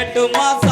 হেটু মাছ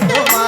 তোমার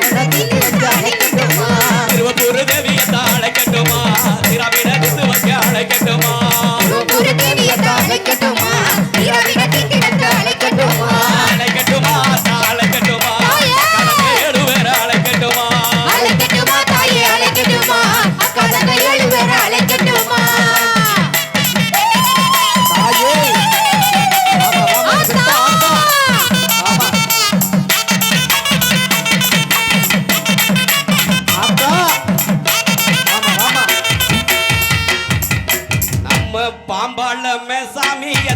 Next. பாம்பாள சாமியத்தா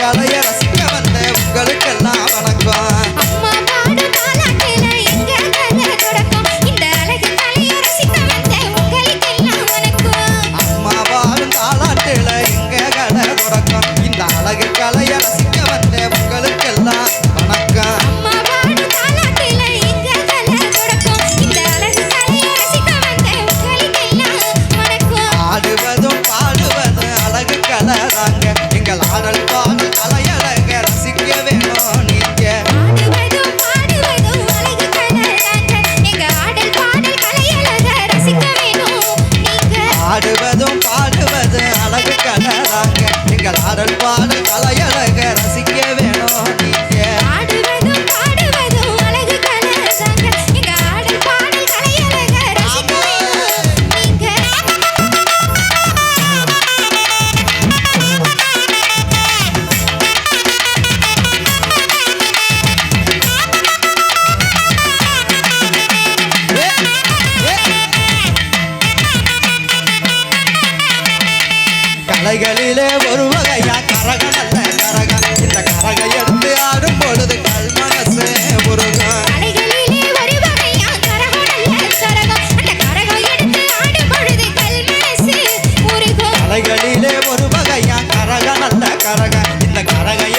கலைய இல்லையா கரகம் அல்ல கரகம் இந்த கரகை எடுத்து ஆடும் பொழுது கல் மனசே முருகன் கலைகளிலே ஒரு வகையா கரகம் அல்ல கரகம் இந்த கரகை